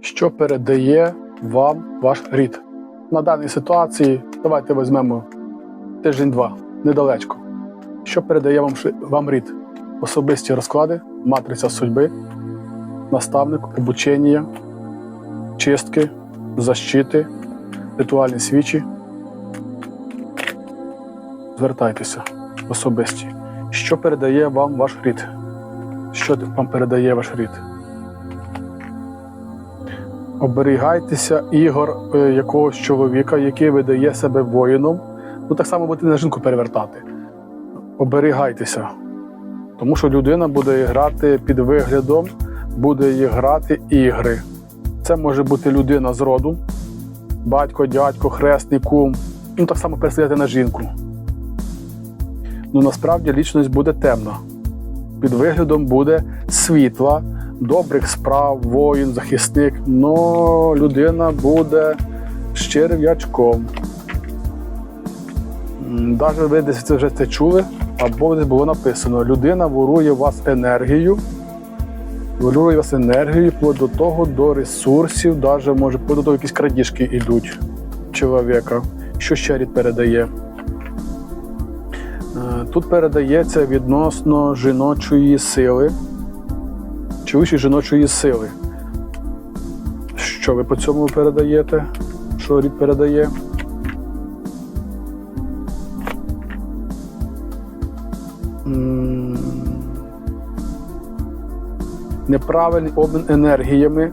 що передає вам ваш рід. На даній ситуації давайте візьмемо тиждень-два, недалечко. Що передає вам, вам рід? Особисті розклади, матриця судьби, наставник, обучення, чистки, защити, ритуальні свічі. Звертайтеся особисті. Що передає вам ваш рід? Що вам передає ваш рід? Оберігайтеся ігор е, якогось чоловіка, який видає себе воїном. Ну так само будете на жінку перевертати. Оберігайтеся. Тому що людина буде грати під виглядом, буде грати ігри. Це може бути людина з роду, батько, дядько, хресний, кум. Ну так само переслідати на жінку. Ну насправді лічність буде темна. Під виглядом буде світла, добрих справ, воїн, захисник, но людина буде щирв'ячком. Навіть ви десь це вже це чули, або десь було написано: людина ворує вас енергію, ворує вас енергію вплоть до того, до ресурсів, навіть може вплоть до того, якісь крадіжки йдуть чоловіка. Що ще рід передає? Е, Тут передається відносно жіночої сили, чоловічої жіночої сили. Що ви по цьому передаєте? Що рід передає? Неправильний обмін енергіями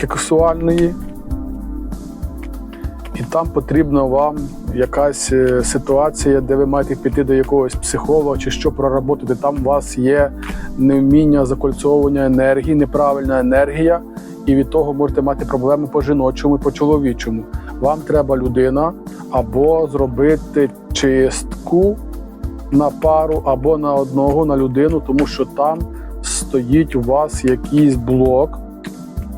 сексуальної. Там потрібна вам якась е, ситуація, де ви маєте піти до якогось психолога чи що проработати. Там у вас є невміння закольцовування енергії, неправильна енергія, і від того можете мати проблеми по жіночому і по чоловічому. Вам треба людина або зробити чистку на пару, або на одного на людину, тому що там стоїть у вас якийсь блок,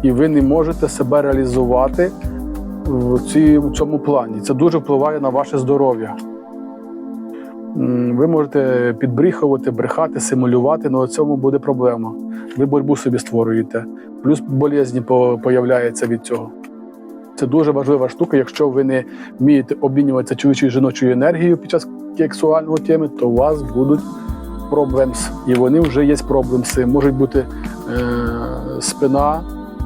і ви не можете себе реалізувати в цьому плані. Це дуже впливає на ваше здоров'я. Ви можете підбріхувати, брехати, симулювати, але в цьому буде проблема. Ви боротьбу собі створюєте. Плюс болезні появляються від цього. Це дуже важлива штука. Якщо ви не вмієте обмінюватися чоловічою жіночою енергією під час сексуального теми, то у вас будуть проблеми. І вони вже є проблемси. Можуть бути е, спина, е,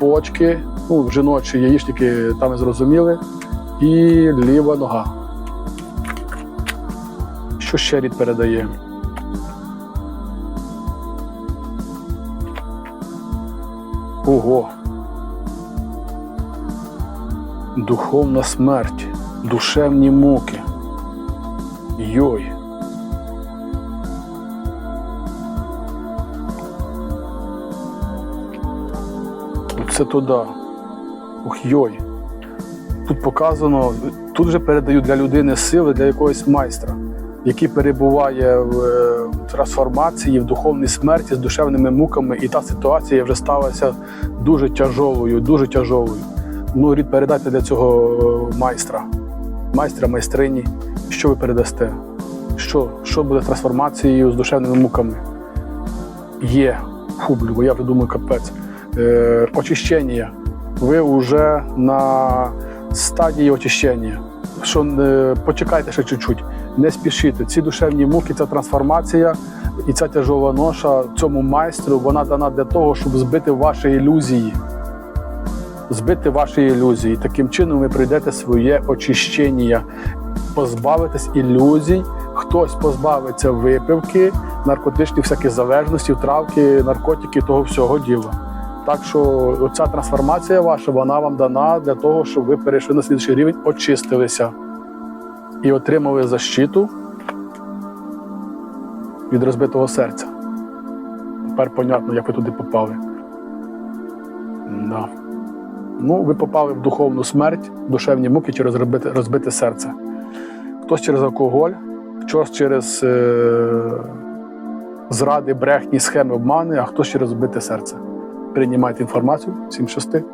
почки, ну, жіночі яєчники, там ми зрозуміли, і ліва нога. Що ще рід передає? Ого. Духовна смерть, душевні муки. Йой. Це туди. Ух йой. Тут показано, тут вже передають для людини сили, для якогось майстра, який перебуває в е, трансформації, в духовній смерті з душевними муками, і та ситуація вже сталася дуже тяжолою, дуже тяжолою. Ну, рід передайте для цього е, майстра, майстра, майстрині. Що ви передасте? Що, що буде трансформацією з душевними муками? Є. Фу, бо я вже думаю, капець. Е, очищення. Ви вже на стадії очищення. Що е, почекайте ще чуть-чуть, не спішіть. Ці душевні муки, ця трансформація і ця тяжова ноша цьому майстру, вона дана для того, щоб збити ваші ілюзії. Збити ваші ілюзії. Таким чином ви прийдете своє очищення, позбавитесь ілюзій, хтось позбавиться випивки, наркотичних всяких залежностей, травки, наркотики, того всього діла. Так що ця трансформація ваша, вона вам дана для того, щоб ви перейшли на слідчий рівень, очистилися і отримали защиту від розбитого серця. Тепер понятно, як ви туди попали. Да. Ну, ви попали в духовну смерть, в душевні муки через розбите, розбите серце. Хтось через алкоголь, хтось через е- зради, брехні, схеми, обмани, а хтось через розбите серце. Приймайте інформацію. Всім щасти.